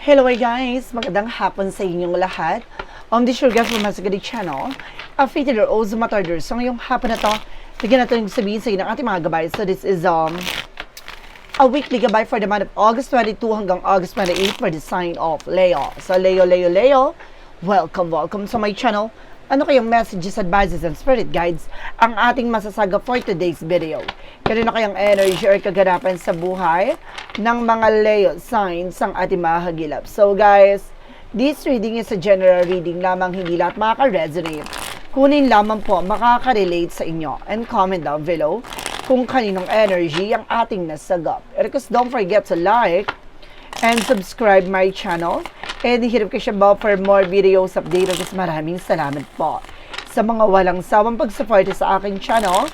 Hello guys! Magandang hapon sa inyong lahat. Um, this is your from Masagadi Channel. A fated or Ozo Matarders. So ngayong hapon na to, bigyan natin yung sabihin sa inyo ng ating mga gabay. So this is um a weekly gabay for the month of August 22 hanggang August 28 for the sign of Leo. So Leo, Leo, Leo, welcome, welcome sa my channel. Ano kayong messages, advices, and spirit guides ang ating masasaga for today's video? Kanino kayang energy or kaganapan sa buhay ng mga Leo signs ang ating mahagilap? So guys, this reading is a general reading lamang hindi lahat makaka-resonate. Kunin lamang po makaka-relate sa inyo and comment down below kung kaninong energy ang ating nasagap. And don't forget to like and subscribe my channel. Ko siya ba for more videos update. Tapos maraming salamat po sa mga walang sawang pagsuporta sa aking channel.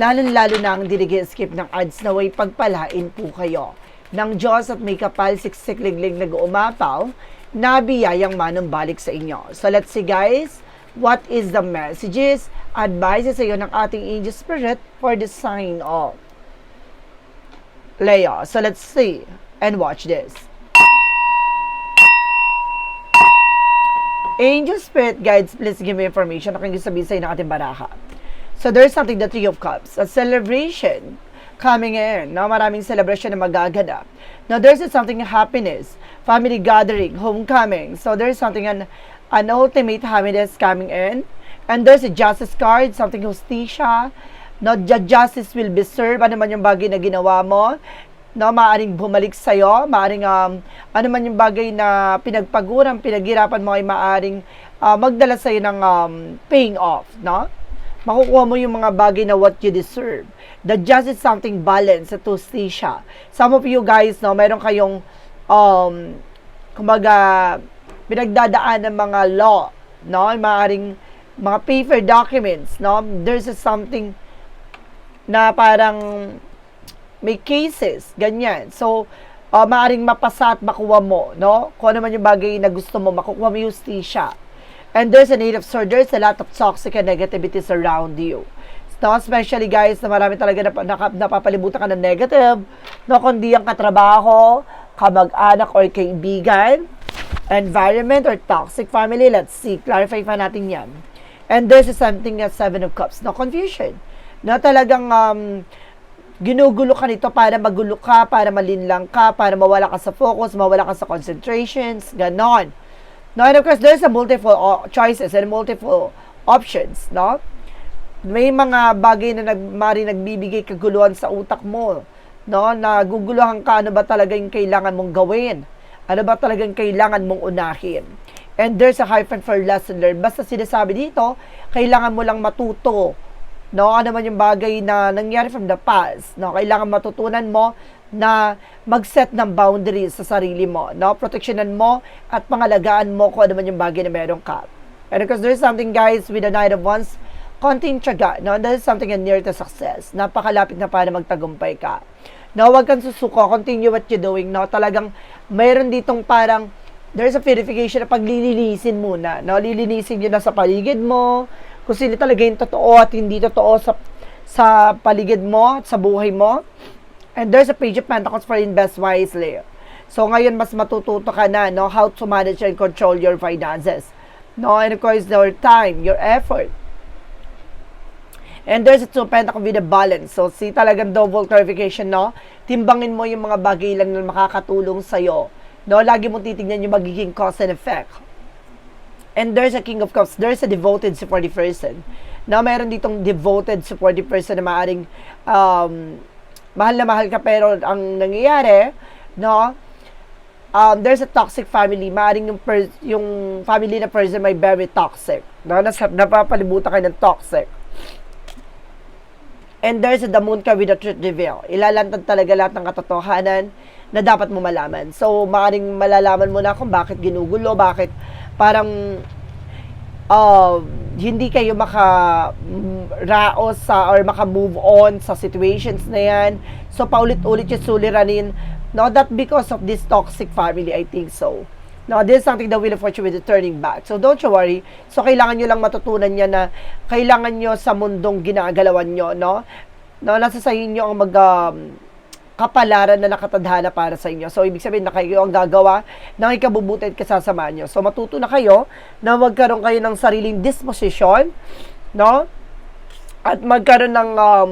Lalo-lalo na ang dinigi-skip ng ads na way pagpalain po kayo. Ng Diyos at may kapal siksik-liglig nag-uumapaw na biyayang manumbalik sa inyo. So let's see guys, what is the messages, advices sa iyo ng ating angel spirit for the sign of Leo. So let's see and watch this. Angel Spirit Guides, please give me information na kung sabihin sa ng ating baraha. So there's something, the Three of Cups, a celebration coming in. No? Maraming celebration na magaganap. Now there's something happiness, family gathering, homecoming. So there's something, an, an ultimate happiness coming in. And there's a justice card, something justicia. No, ju- justice will be served. Ano man yung bagay na ginawa mo no, maaring bumalik sa iyo, maaring um, ano man yung bagay na pinagpaguran, pinaghirapan mo ay maaring uh, magdala sa iyo ng um, paying off, no? Makukuha mo yung mga bagay na what you deserve. The just is something balanced sa siya. Some of you guys, no, meron kayong um, kumbaga pinagdadaan ng mga law, no? Maaring mga paper documents, no? There's a something na parang may cases, ganyan. So, uh, maaring mapasa at makuha mo, no? Kung ano man yung bagay na gusto mo, makukuha mo yung justisya. And there's a need of sword, there's a lot of toxic and negativities around you. No, especially guys, na marami talaga nap- nap- napapalibutan ka ng negative, no, kundi ang katrabaho, kamag-anak or kaibigan, environment or toxic family. Let's see, clarify pa natin yan. And there's something at Seven of Cups, no, confusion. Na talagang, um, ginugulo ka nito para magulo ka, para malinlang ka, para mawala ka sa focus, mawala ka sa concentrations, ganon. No, and of course, there's a multiple choices and multiple options, no? May mga bagay na nag, mari nagbibigay kaguluhan sa utak mo, no? Naguguluhan ka, ano ba talaga yung kailangan mong gawin? Ano ba talaga yung kailangan mong unahin? And there's a hyphen for lesson learned. Basta sinasabi dito, kailangan mo lang matuto no? Ano man yung bagay na nangyari from the past, no? Kailangan matutunan mo na mag-set ng boundaries sa sarili mo, no? Proteksyonan mo at pangalagaan mo kung ano man yung bagay na meron ka. And because there's something, guys, with the Knight of Wands, konting tiyaga, no? That is something near to success. Napakalapit na para magtagumpay ka. No, huwag kang susuko. Continue what you're doing, no? Talagang mayroon ditong parang there's a purification na paglilinisin muna, no? Lilinisin yun na sa paligid mo, kung sino talaga yung totoo at hindi totoo sa sa paligid mo, sa buhay mo. And there's a page of pentacles for invest wisely. So ngayon mas matututo ka na no how to manage and control your finances. No, and of course your time, your effort. And there's a two pentacle with a balance. So see talagang double clarification, no? Timbangin mo yung mga bagay lang na makakatulong sa'yo. No, lagi mo titignan yung magiging cause and effect. And there's a King of Cups. There's a devoted, supportive person. Na meron ditong devoted, supportive person na maaring um, mahal na mahal ka pero ang nangyayari, no, um, there's a toxic family. Maaring yung, per, yung family na person may very toxic. No? Nas, napapalibutan ka ng toxic. And there's a the moon ka with a truth reveal. Ilalantad talaga lahat ng katotohanan na dapat mo malaman. So, maaring malalaman mo na kung bakit ginugulo, bakit parang uh, hindi kayo maka-raos sa or maka-move on sa situations na yan. So, paulit-ulit yung suliranin. No, that because of this toxic family, I think so. No, this is something that will of fortune with turning back. So, don't you worry. So, kailangan nyo lang matutunan niya na kailangan nyo sa mundong ginagalawan nyo, no? No, nasa sa inyo ang mag, um, kapalaran na nakatadhana para sa inyo. So, ibig sabihin na kayo ang gagawa ng ikabubuti at kasasama nyo. So, matuto na kayo na magkaroon kayo ng sariling disposition, no? At magkaroon ng, um,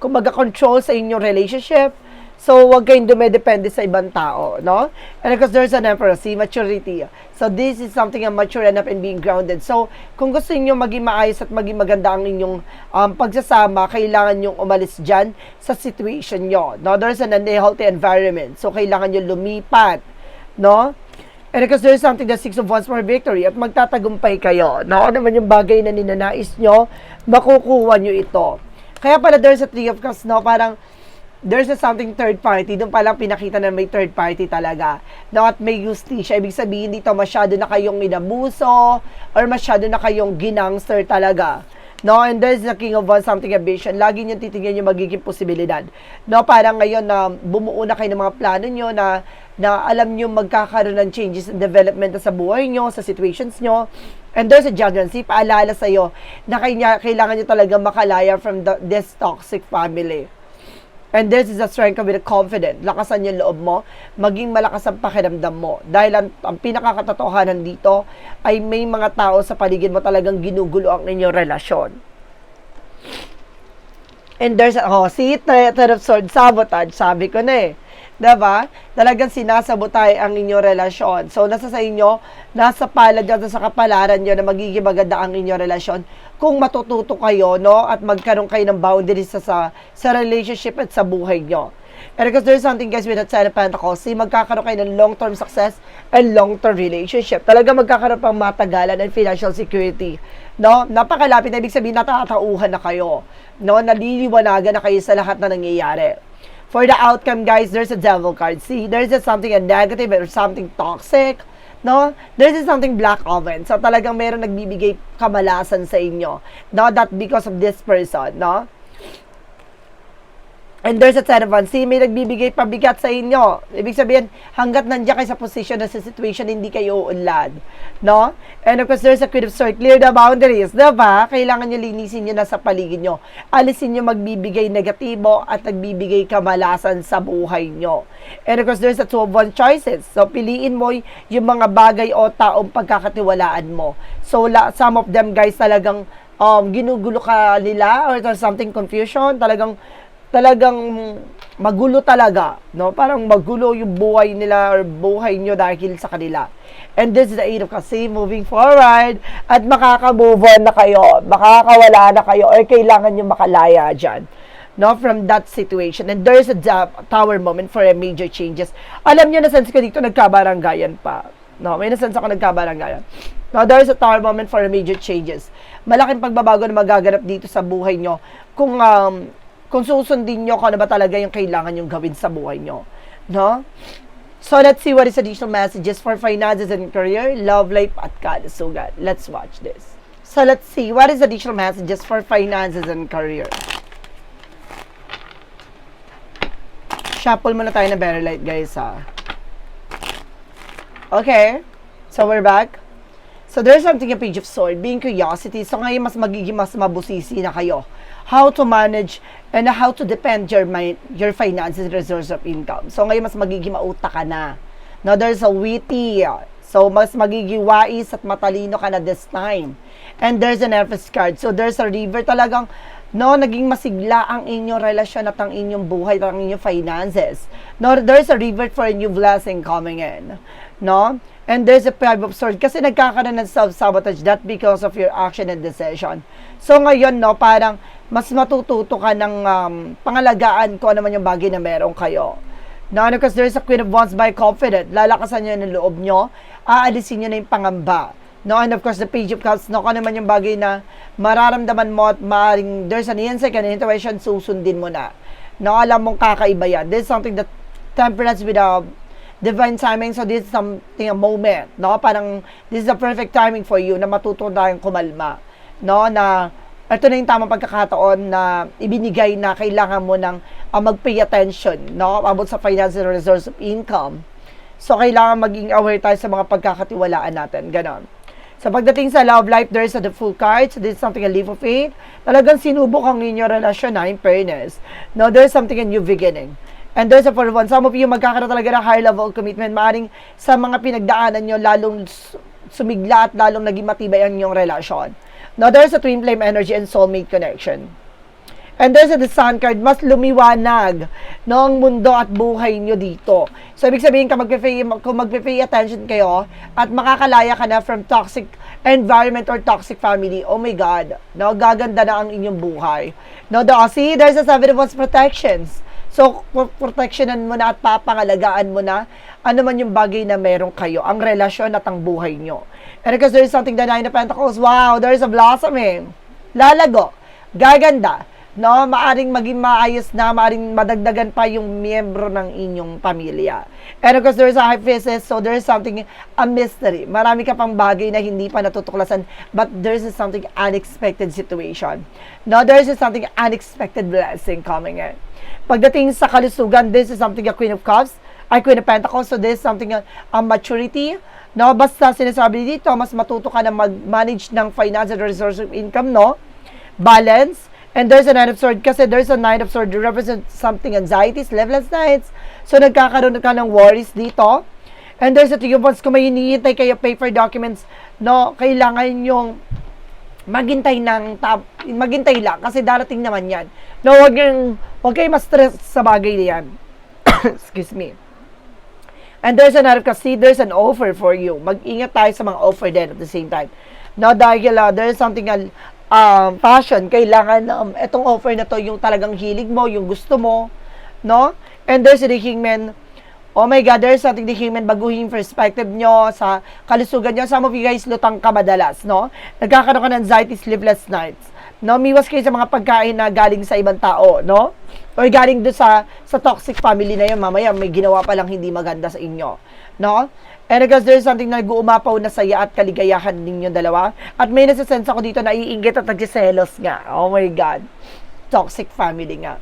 kumbaga, control sa inyong relationship. So, huwag kayong dumedepende sa ibang tao, no? And because there's an see, maturity. So, this is something na mature enough and being grounded. So, kung gusto niyo maging maayos at maging maganda ang inyong um, pagsasama, kailangan nyong umalis dyan sa situation nyo, no? There's an unhealthy environment. So, kailangan nyo lumipat, no? And because there's something that six of wands for victory at magtatagumpay kayo, no? Ano naman yung bagay na ninanais nyo, makukuha nyo ito. Kaya pala there's a three of cups, no? Parang, there's a something third party, doon palang pinakita na may third party talaga. No, at may justisya. Ibig sabihin dito, masyado na kayong inabuso or masyado na kayong ginangster talaga. No, and there's the king of wands, something ambition. Lagi nyo titignan yung magiging posibilidad. No, parang ngayon na bumuo na kayo ng mga plano nyo na na alam nyo magkakaroon ng changes and development sa buhay nyo, sa situations nyo. And there's a judgment. Paalala sa'yo na kanya, kailangan nyo talaga makalaya from the, this toxic family. And this is a strength with a confident. Lakasan yung loob mo. Maging malakas ang pakiramdam mo. Dahil ang, ang pinakakatotohanan dito ay may mga tao sa paligid mo talagang ginugulo ang inyong relasyon. And there's, oh, see, Ten of Swords, sabotage, sabi ko na eh. Diba? Talagang sinasabotay ang inyong relasyon. So, nasa sa inyo, nasa palad nyo, sa kapalaran nyo na magiging maganda ang inyong relasyon kung matututo kayo, no? At magkaroon kayo ng boundaries sa, sa, sa relationship at sa buhay nyo. And because there's something guys with that Ten of Pentacles, see, magkakaroon kayo ng long-term success and long-term relationship. Talaga magkakaroon pang matagalan and financial security. No? Napakalapit na ibig sabihin natatauhan na kayo. No? Naliliwanagan na kayo sa lahat na nangyayari. For the outcome, guys, there's a devil card. See, there's just something a negative or something toxic. No? There's just something black oven. So, talagang meron nagbibigay kamalasan sa inyo. No? That because of this person. No? And there's a ten of wands. See, may nagbibigay pabigat sa inyo. Ibig sabihin, hanggat nandiyan kayo sa position na sa situation, hindi kayo uunlad. No? And of course, there's a queen of. Clear the boundaries. Diba? Kailangan nyo linisin nyo na sa paligid nyo. Alisin nyo magbibigay negatibo at nagbibigay kamalasan sa buhay nyo. And of course, there's a two of wands choices. So, piliin mo yung mga bagay o taong pagkakatiwalaan mo. So, la, some of them, guys, talagang um, ginugulo ka nila or something confusion. Talagang talagang magulo talaga, no? Parang magulo yung buhay nila or buhay nyo dahil sa kanila. And this is the eight of kasi moving forward at makaka-move on na kayo, makakawala na kayo or kailangan nyo makalaya dyan no, from that situation. And there's a tower moment for a major changes. Alam niyo na sense ko dito, nagkabaranggayan pa. No, may nasense ako nagkabaranggayan. No, there's a tower moment for a major changes. Malaking pagbabago na magaganap dito sa buhay nyo kung um, kung susundin nyo kung ano ba talaga yung kailangan yung gawin sa buhay nyo. No? So, let's see what is additional messages for finances and career, love life, at kalusugan. Let's watch this. So, let's see what is additional messages for finances and career. Shuffle muna tayo na better light, guys, ha. Okay. So, we're back. So, there's something a page of sword, being curiosity. So, ngayon, mas magiging mas mabusisi na kayo. How to manage and how to depend your your finances, resource of income. So, ngayon, mas magiging mauta ka na. Now, there's a witty. So, mas magiging wais at matalino ka na this time. And there's an Empress card. So, there's a river talagang, no, naging masigla ang inyong relasyon at ang inyong buhay at ang inyong finances. No, there's a river for a new blessing coming in. No? And there's a five of swords kasi nagkakaroon ng self-sabotage that because of your action and decision. So ngayon, no, parang mas matututo ka ng um, pangalagaan ko naman yung bagay na meron kayo. No, because there's a queen of wands by confident. Lalakasan nyo yung loob nyo. Aalisin nyo na yung pangamba. No, and of course, the page of cups, no, kung ano man yung bagay na mararamdaman mo at maaaring there's an insight and intuition, susundin mo na. No, alam mong kakaiba yan. This is something that temperance with a divine timing. So, this is something, a moment, no? Parang, this is a perfect timing for you na matuto tayong kumalma, no? Na, ito na yung tamang pagkakataon na ibinigay na kailangan mo ng uh, mag-pay attention, no? About sa financial resource of income. So, kailangan maging aware tayo sa mga pagkakatiwalaan natin. Ganon. So pagdating sa love life, there's a the full card. So this is something a leap of faith. Talagang sinubok ang inyong relasyon na in fairness. No, there's something a new beginning. And there's a for one. Some of you magkakaroon talaga ng higher level commitment. Maaring sa mga pinagdaanan nyo, lalong sumigla at lalong naging matibay ang inyong relasyon. No, there's a twin flame energy and soulmate connection. And there's the sun card, mas lumiwanag ang mundo at buhay nyo dito. So, ibig sabihin, kung magpe-pay, kung magpe-pay attention kayo at makakalaya ka na from toxic environment or toxic family, oh my God, no, gaganda na ang inyong buhay. No, the, see, there's a seven of protections. So, pro- protectionan mo na at papangalagaan mo na ano man yung bagay na meron kayo, ang relasyon at ang buhay nyo. And because there is something the Nine of Pentacles, wow, there is a blossoming. Lalago, gaganda, no? Maaring maging maayos na, maaring madagdagan pa yung miyembro ng inyong pamilya. And of course, there is a high priestess, so there is something, a mystery. Marami ka pang bagay na hindi pa natutuklasan, but there is something unexpected situation. No, there is something unexpected blessing coming in. Pagdating sa kalusugan, this is something a Queen of Cups, ay Queen of Pentacles, so this is something a, a maturity, no? Basta sinasabi dito, mas matuto ka na mag-manage ng financial resource of income, no? Balance, and there's a Nine of Swords, kasi there's a Nine of Swords that represents something anxieties, sleepless nights, so nagkakaroon ka ng worries dito, and there's a Three of Wands, kung may hinihintay kayo paper documents, no, kailangan yung maghintay ng tap, maghintay lang kasi darating naman 'yan. No, wag yung wag kayo ma-stress sa bagay 'yan. Excuse me. And there's another kasi there's an offer for you. Mag-ingat tayo sa mga offer din at the same time. No, dahil uh, there's something uh, um, passion. Kailangan um, itong offer na to yung talagang hilig mo, yung gusto mo. No? And there's a hangman Oh my God, there's something the human baguhin perspective nyo sa kalusugan nyo. Some of you guys lutang ka madalas, no? Nagkakaroon ka ng anxiety, sleepless nights. No, miwas kayo sa mga pagkain na galing sa ibang tao, no? Or galing doon sa, sa toxic family na yun, mamaya may ginawa pa lang hindi maganda sa inyo, no? And because there's something na nag-uumapaw na saya at kaligayahan ninyo dalawa. At may nasa-sense ako dito na iinggit at nagsiselos nga. Oh my God. Toxic family nga.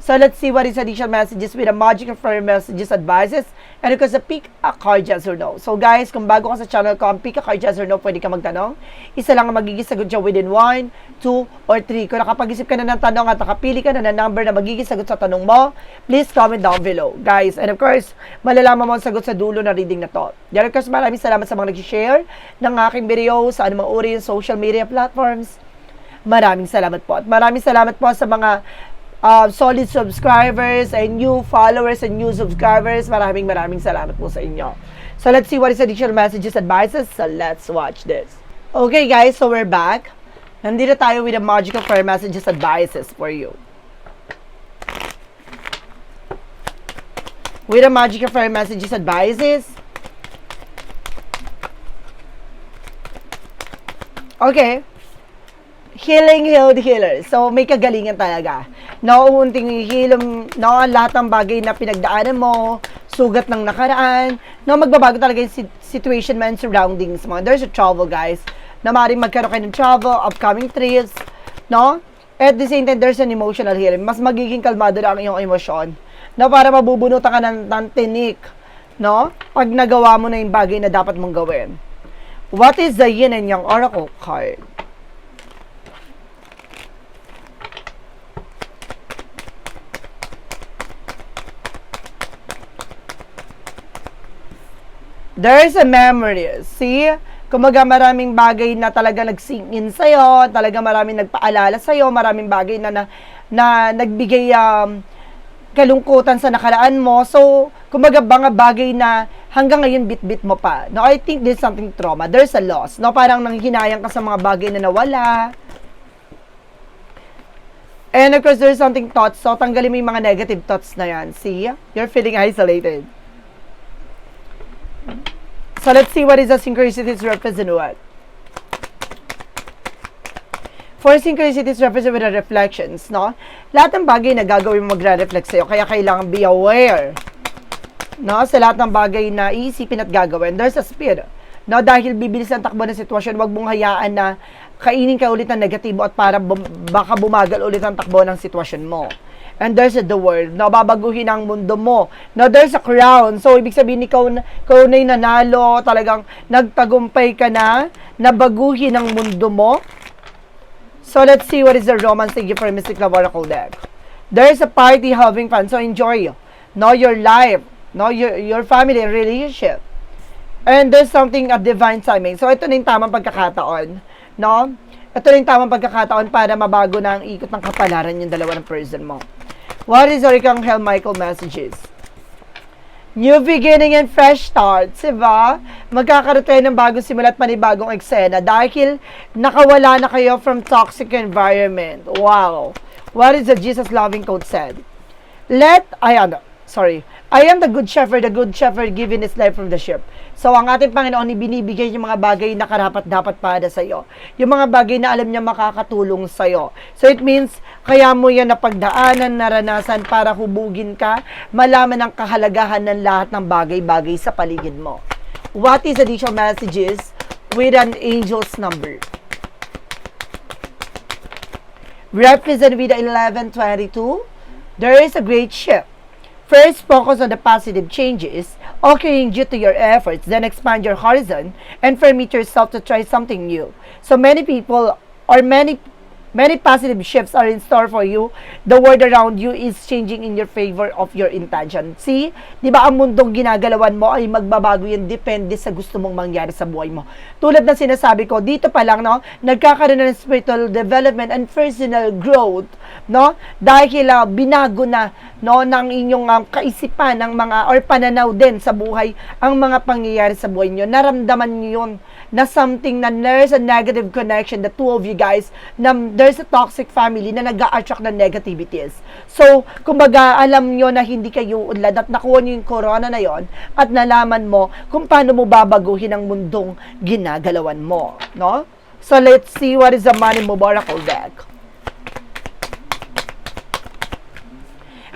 So let's see what is additional messages with the magic prayer messages, advices, and because the pick a card yes or no. So guys, kung bago ka sa channel ko, ang pick a card yes or no, pwede ka magtanong. Isa lang ang magiging sagot dyan within 1, 2, or 3. Kung nakapag-isip ka na ng tanong at nakapili ka na ng number na magiging sagot sa tanong mo, please comment down below. Guys, and of course, malalaman mo ang sagot sa dulo na reading na to. And of course, maraming salamat sa mga nag-share ng aking video sa anumang uri social media platforms. Maraming salamat po. At maraming salamat po sa mga uh, solid subscribers and new followers and new subscribers. Maraming maraming salamat po sa inyo. So let's see what is additional messages, advices. So let's watch this. Okay guys, so we're back. Nandito tayo with the magical prayer messages, advices for you. With the magical prayer messages, advices. Okay healing, healed, healer. So, may kagalingan talaga. No, unting hilom, no, lahat ng bagay na pinagdaanan mo, sugat ng nakaraan, no, magbabago talaga yung sit- situation mo and surroundings mo. There's a travel, guys, na maaaring magkaroon kayo ng travel, upcoming trips, no? At the same time, there's an emotional healing. Mas magiging kalmado na ang iyong emosyon. No, para mabubunutan ka ng, ng tinik, no? Pag nagawa mo na yung bagay na dapat mong gawin. What is the yin and yang oracle card? There's a memory. See? Kumaga maraming bagay na talaga nag-sink in sa'yo, talaga maraming nagpaalala sa'yo, maraming bagay na, na, na nagbigay um, kalungkutan sa nakaraan mo. So, kumaga mga bagay na hanggang ngayon bit-bit mo pa. No, I think there's something trauma. There's a loss. No, parang nanghinayang ka sa mga bagay na nawala. And of course, there's something thoughts. So, tanggalin mo yung mga negative thoughts na yan. See? You're feeling isolated. So let's see what is the synchronicities represent what. For synchronicities represent with the reflections, no? Lahat ng bagay na gagawin mo magre-reflect sa'yo, kaya kailangan be aware. No? Sa lahat ng bagay na iisipin at gagawin, there's a speed. No? Dahil bibilis ang takbo ng sitwasyon, wag mong hayaan na kainin ka ulit ng negatibo at para bum- baka bumagal ulit ang takbo ng sitwasyon mo. And there's the world. No, babaguhin ang mundo mo. No, there's a crown. So, ibig sabihin, ikaw, na- ikaw na'y nanalo, talagang nagtagumpay ka na, nabaguhin ang mundo mo. So, let's see what is the romance thank you for Mystic Love Oracle deck. There's a party having fun. So, enjoy. No, your life. No, your, your family relationship. And there's something of divine timing. So, ito na yung tamang pagkakataon. No? Ito na yung tamang pagkakataon para mabago na ang ikot ng kapalaran yung dalawa ng person mo. What is Arcangel Michael messages? New beginning and fresh starts, diba? Magkakaroon tayo ng bagong simula at panibagong eksena dahil nakawala na kayo from toxic environment. Wow! What is the Jesus loving code said? Let, I am, sorry, I am the good shepherd, the good shepherd giving his life from the sheep. So, ang ating Panginoon, ibinibigay yung mga bagay na karapat dapat para sa iyo. Yung mga bagay na alam niya makakatulong sa iyo. So, it means, kaya mo yan napagdaanan, naranasan para hubugin ka, malaman ang kahalagahan ng lahat ng bagay-bagay sa paligid mo. What is additional messages with an angel's number? represent with the 1122, there is a great shift. First, focus on the positive changes occurring due to your efforts, then expand your horizon and permit yourself to try something new. So many people or many many positive shifts are in store for you. The world around you is changing in your favor of your intention. See, di ba ang mundong ginagalawan mo ay magbabago yan depende sa gusto mong mangyari sa buhay mo. Tulad ng sinasabi ko, dito pa lang, no, nagkakaroon ng spiritual development and personal growth, no, dahil uh, binago na, no, ng inyong um, kaisipan, ng mga, or pananaw din sa buhay, ang mga pangyayari sa buhay nyo. Naramdaman nyo yun na something na there's a negative connection, the two of you guys, na there's a toxic family na nag attract ng negativities. So, kumbaga, alam nyo na hindi kayo unlad at nakuha nyo yung corona na yon at nalaman mo kung paano mo babaguhin ang mundong ginagalawan mo. No? So, let's see what is the Money Move Oracle deck.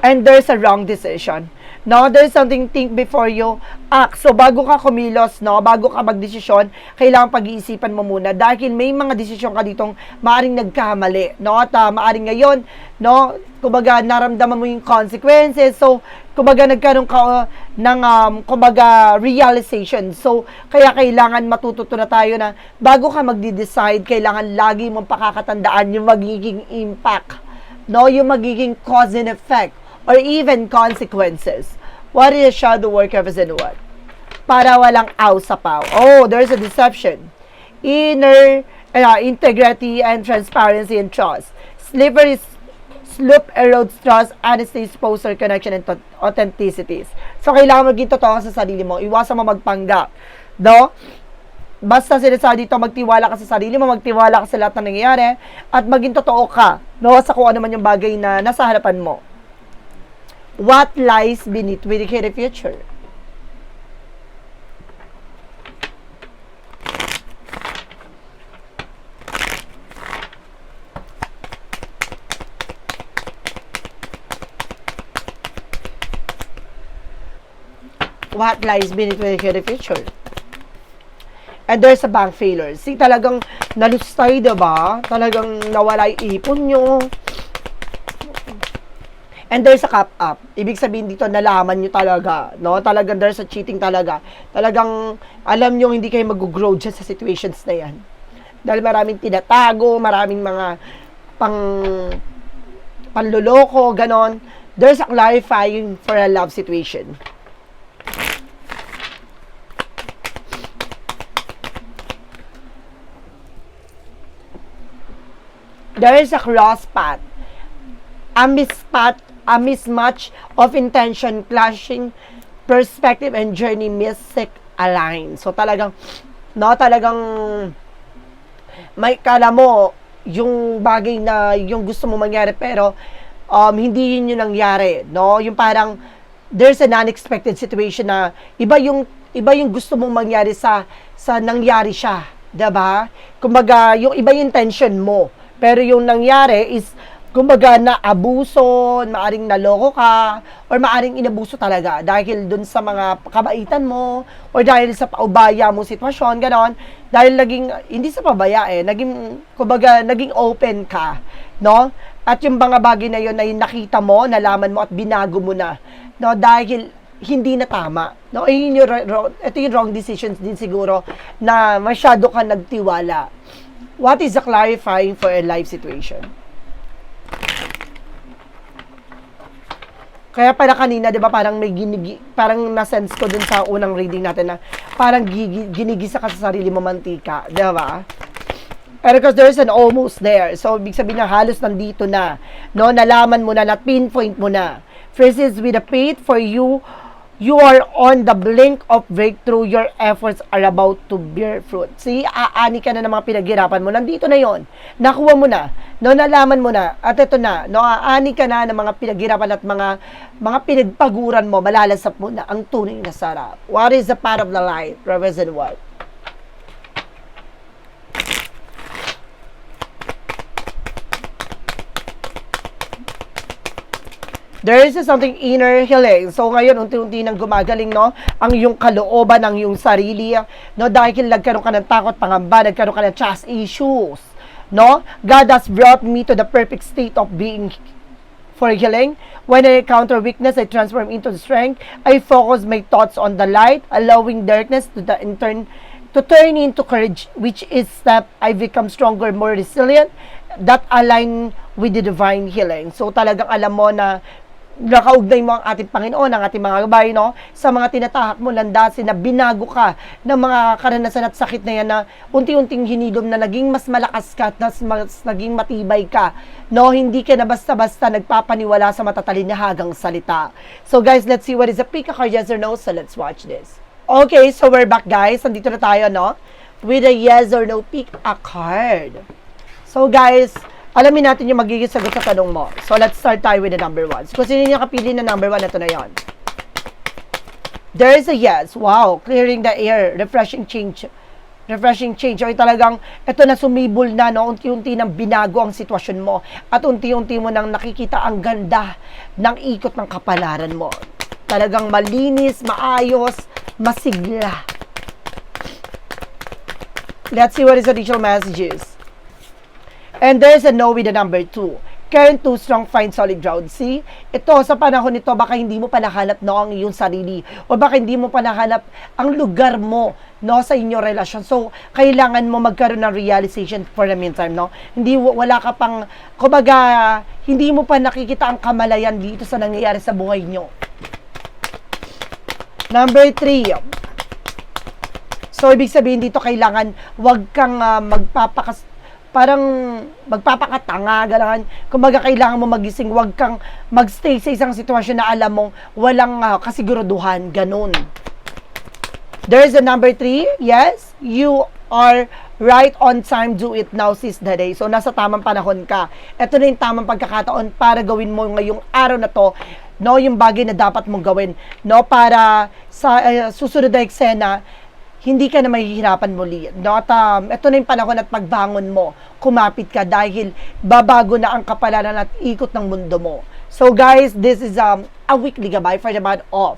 and there's a wrong decision. No, there's something think before you act. So, bago ka kumilos, no, bago ka magdesisyon, kailangan pag-iisipan mo muna dahil may mga desisyon ka ditong maaring nagkamali, no, at uh, maaring ngayon, no, kumbaga naramdaman mo yung consequences. So, kumbaga nagkaroon ka uh, ng um, kumbaga realization. So, kaya kailangan matututo na tayo na bago ka magde-decide, kailangan lagi mong pakakatandaan yung magiging impact, no, yung magiging cause and effect or even consequences. What is shadow work represent what? Para walang aw sa paw. Oh, there's a deception. Inner uh, integrity and transparency and trust. Slippery slope erodes trust, honesty, exposure, connection, and authenticities. So, kailangan maging totoo sa sarili mo. Iwasan mo magpanggap. No? Basta sinasabi dito, magtiwala ka sa sarili mo, magtiwala ka sa lahat ng nangyayari, at maging totoo ka, no, sa kung ano man yung bagay na nasa harapan mo what lies beneath the future. What lies beneath the future. And there's a bank failure. See, talagang nalustay, diba? Talagang nawala yung ipon nyo And there's a cap up. Ibig sabihin dito, nalaman nyo talaga, no? Talagang there's a cheating talaga. Talagang alam nyo hindi kayo mag-grow dyan sa situations na yan. Dahil maraming tinatago, maraming mga pang panloloko, ganon. There's a clarifying for a love situation. There is a cross path. A mispath a mismatch of intention, clashing perspective and journey mystic align. So talagang no, talagang may kala mo yung bagay na yung gusto mo mangyari pero um, hindi yun yung nangyari, no? Yung parang there's an unexpected situation na iba yung iba yung gusto mong mangyari sa sa nangyari siya, 'di ba? Kumbaga, yung iba yung intention mo, pero yung nangyari is kumbaga na abuso, maaring naloko ka, or maaring inabuso talaga dahil dun sa mga kabaitan mo, or dahil sa paubaya mo sitwasyon, ganon, dahil naging, hindi sa pabaya eh, naging, kumbaga, naging open ka, no? At yung mga bagay na yun ay nakita mo, nalaman mo at binago mo na. No, dahil hindi na tama. No, Eh, yun yung, ito yung wrong decisions din siguro na masyado ka nagtiwala. What is the clarifying for a life situation? Kaya pala kanina, 'di ba, parang may ginigi, parang na-sense ko dun sa unang reading natin na parang gigi, ginigisa ka sa sarili mo mantika, 'di ba? Pero because there's an almost there. So, ibig sabihin na halos nandito na. No, nalaman mo na, na pinpoint mo na. Is with the faith for you, you are on the blink of breakthrough. Your efforts are about to bear fruit. See, aani ka na ng mga pinaghirapan mo. Nandito na yon. Nakuha mo na. No, nalaman mo na. At ito na. No, aani ka na ng mga pinaghirapan at mga mga pinagpaguran mo. Malalasap mo na ang tunay na sarap. What is the part of the light? Represent what? There is something inner healing. So ngayon, unti-unti nang gumagaling, no? Ang yung kalooban ng yung sarili, no? Dahil nagkaroon ka ng takot, pangamba, nagkaroon ka ng trust issues, no? God has brought me to the perfect state of being for healing. When I encounter weakness, I transform into strength. I focus my thoughts on the light, allowing darkness to the intern to turn into courage, which is that I become stronger, more resilient, that align with the divine healing. So talagang alam mo na nakaugnay mo ang ating Panginoon, ang ating mga gabay, no? Sa mga tinatahak mo, landasin na binago ka ng mga karanasan at sakit na yan na unti-unting hinilom na naging mas malakas ka at mas, mas naging matibay ka, no? Hindi ka na basta-basta nagpapaniwala sa matatalinhagang salita. So guys, let's see what is a pick a card, yes or no? So let's watch this. Okay, so we're back guys. Nandito na tayo, no? With a yes or no, pick a card. So guys, alamin natin yung magiging sagot sa tanong mo. So let's start tayo with the number one. So kung sino yung kapili na number one, ito na yon. There is a yes. Wow, clearing the air, refreshing change. Refreshing change. O talagang, ito na sumibol na, no? Unti-unti nang binago ang sitwasyon mo. At unti-unti mo nang nakikita ang ganda ng ikot ng kapalaran mo. Talagang malinis, maayos, masigla. Let's see what is additional messages. And there's a no with the number two. Current too strong, find solid ground. See? Ito, sa panahon nito, baka hindi mo pa nahanap no, ang iyong sarili. O baka hindi mo pa nahanap ang lugar mo no, sa inyong relasyon. So, kailangan mo magkaroon ng realization for the meantime, no? Hindi, wala ka pang, kumbaga, hindi mo pa nakikita ang kamalayan dito sa nangyayari sa buhay nyo. Number three, So, ibig sabihin dito, kailangan wag kang uh, magpapakas parang magpapakatanga, gano'n. Kumbaga, kailangan mo magising, wag kang magstay sa isang sitwasyon na alam mong walang uh, kasiguraduhan, ganun. There's a number three, yes, you are right on time, do it now, seize the day. So, nasa tamang panahon ka. Ito na yung tamang pagkakataon para gawin mo ngayong araw na to, no, yung bagay na dapat mong gawin, no, para sa uh, susunod na eksena, hindi ka na mahihirapan muli. No? At um, ito na yung panahon at pagbangon mo, kumapit ka dahil babago na ang kapalaran at ikot ng mundo mo. So guys, this is um, a weekly gabay for the month of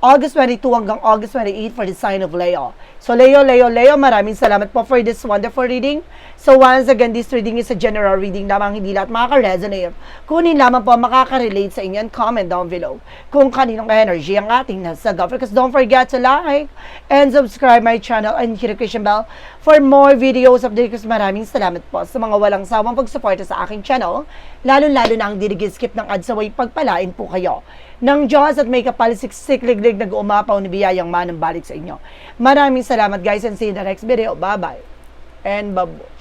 August 22 hanggang August 28 for the sign of Leo. So Leo, Leo, Leo, maraming salamat po for this wonderful reading. So once again, this reading is a general reading lamang, hindi lahat makaka-resonate. Kunin lamang po makaka-relate sa inyo and comment down below kung kaninong energy ang ating nasa go. Because don't forget to like and subscribe my channel and hit the notification bell for more videos updates. Maraming salamat po sa mga walang sawang pagsuporta sa aking channel, lalo-lalo na ang skip ng ads away pagpalain po kayo ng Diyos at may kapalisiksik liglig nag-umapaw ni biyayang manang balik sa inyo. Maraming salamat guys and see you in the next video. Bye-bye and babu.